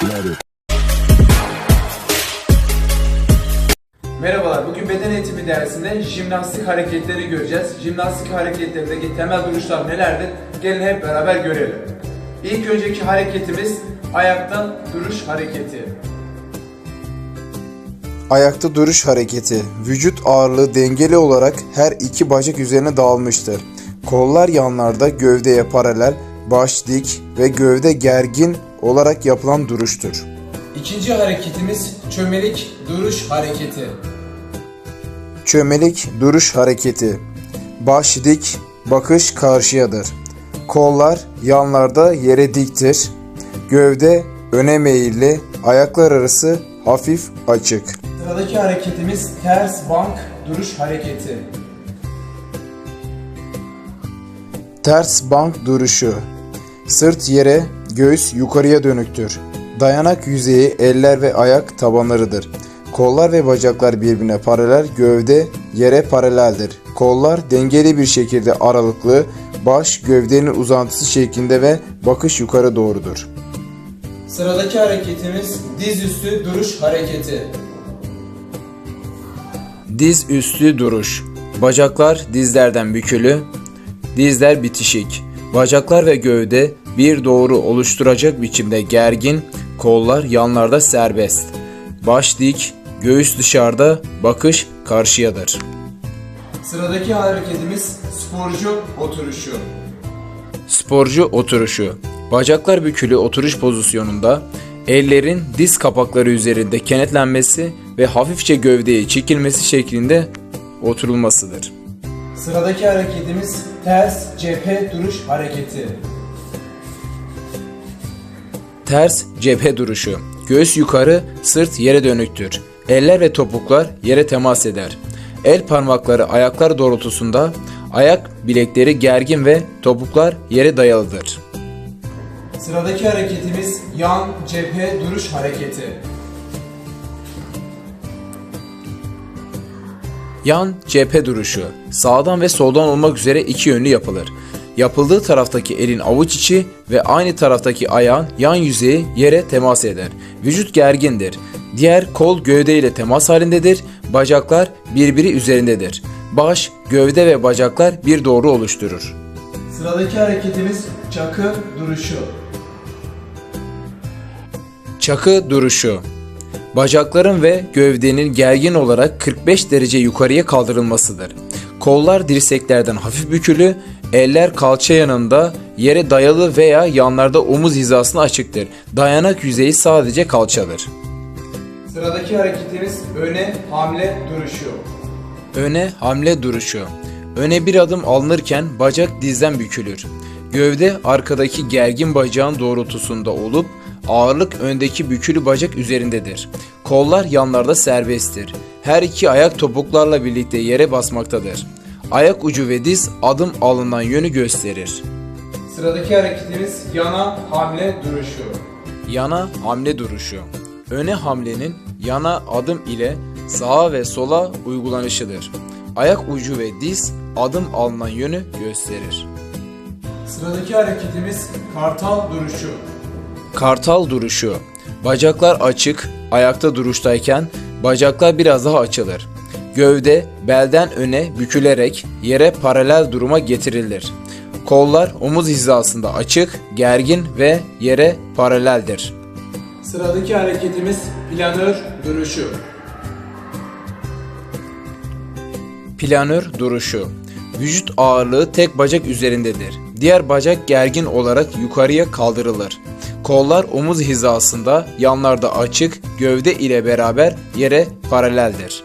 hareketleri. Merhabalar, bugün beden eğitimi dersinde jimnastik hareketleri göreceğiz. Jimnastik hareketlerindeki temel duruşlar nelerdir? Gelin hep beraber görelim. İlk önceki hareketimiz ayakta duruş hareketi. Ayakta duruş hareketi. Vücut ağırlığı dengeli olarak her iki bacak üzerine dağılmıştır. Kollar yanlarda gövdeye paralel, baş dik ve gövde gergin olarak yapılan duruştur. İkinci hareketimiz çömelik duruş hareketi. Çömelik duruş hareketi. Baş dik, bakış karşıyadır. Kollar yanlarda yere diktir. Gövde öne meyilli, ayaklar arası hafif açık. Sıradaki hareketimiz ters bank duruş hareketi. Ters bank duruşu. Sırt yere, göğüs yukarıya dönüktür. Dayanak yüzeyi eller ve ayak tabanlarıdır. Kollar ve bacaklar birbirine paralel, gövde yere paraleldir. Kollar dengeli bir şekilde aralıklı, baş gövdenin uzantısı şeklinde ve bakış yukarı doğrudur. Sıradaki hareketimiz dizüstü duruş hareketi. Diz üstü duruş. Bacaklar dizlerden bükülü, dizler bitişik. Bacaklar ve gövde bir doğru oluşturacak biçimde gergin, kollar yanlarda serbest. Baş dik, göğüs dışarıda, bakış karşıyadır. Sıradaki hareketimiz sporcu oturuşu. Sporcu oturuşu. Bacaklar bükülü oturuş pozisyonunda, ellerin diz kapakları üzerinde kenetlenmesi ve hafifçe gövdeye çekilmesi şeklinde oturulmasıdır. Sıradaki hareketimiz ters cephe duruş hareketi. Ters cephe duruşu. Göğüs yukarı, sırt yere dönüktür. Eller ve topuklar yere temas eder. El parmakları ayaklar doğrultusunda, ayak bilekleri gergin ve topuklar yere dayalıdır. Sıradaki hareketimiz yan cephe duruş hareketi. Yan cephe duruşu. Sağdan ve soldan olmak üzere iki yönlü yapılır. Yapıldığı taraftaki elin avuç içi ve aynı taraftaki ayağın yan yüzeyi yere temas eder. Vücut gergindir. Diğer kol gövde ile temas halindedir. Bacaklar birbiri üzerindedir. Baş, gövde ve bacaklar bir doğru oluşturur. Sıradaki hareketimiz çakı duruşu. Çakı duruşu. Bacakların ve gövdenin gergin olarak 45 derece yukarıya kaldırılmasıdır. Kollar dirseklerden hafif bükülü, eller kalça yanında yere dayalı veya yanlarda omuz hizasına açıktır. Dayanak yüzeyi sadece kalçadır. Sıradaki hareketimiz öne hamle duruşu. Öne hamle duruşu. Öne bir adım alınırken bacak dizden bükülür. Gövde arkadaki gergin bacağın doğrultusunda olup ağırlık öndeki bükülü bacak üzerindedir. Kollar yanlarda serbesttir. Her iki ayak topuklarla birlikte yere basmaktadır. Ayak ucu ve diz adım alınan yönü gösterir. Sıradaki hareketimiz yana hamle duruşu. Yana hamle duruşu. Öne hamlenin yana adım ile sağa ve sola uygulanışıdır. Ayak ucu ve diz adım alınan yönü gösterir. Sıradaki hareketimiz kartal duruşu. Kartal duruşu. Bacaklar açık, ayakta duruştayken bacaklar biraz daha açılır. Gövde belden öne bükülerek yere paralel duruma getirilir. Kollar omuz hizasında açık, gergin ve yere paraleldir. Sıradaki hareketimiz planör duruşu. Planör duruşu. Vücut ağırlığı tek bacak üzerindedir. Diğer bacak gergin olarak yukarıya kaldırılır. Kollar omuz hizasında, yanlarda açık, gövde ile beraber yere paraleldir.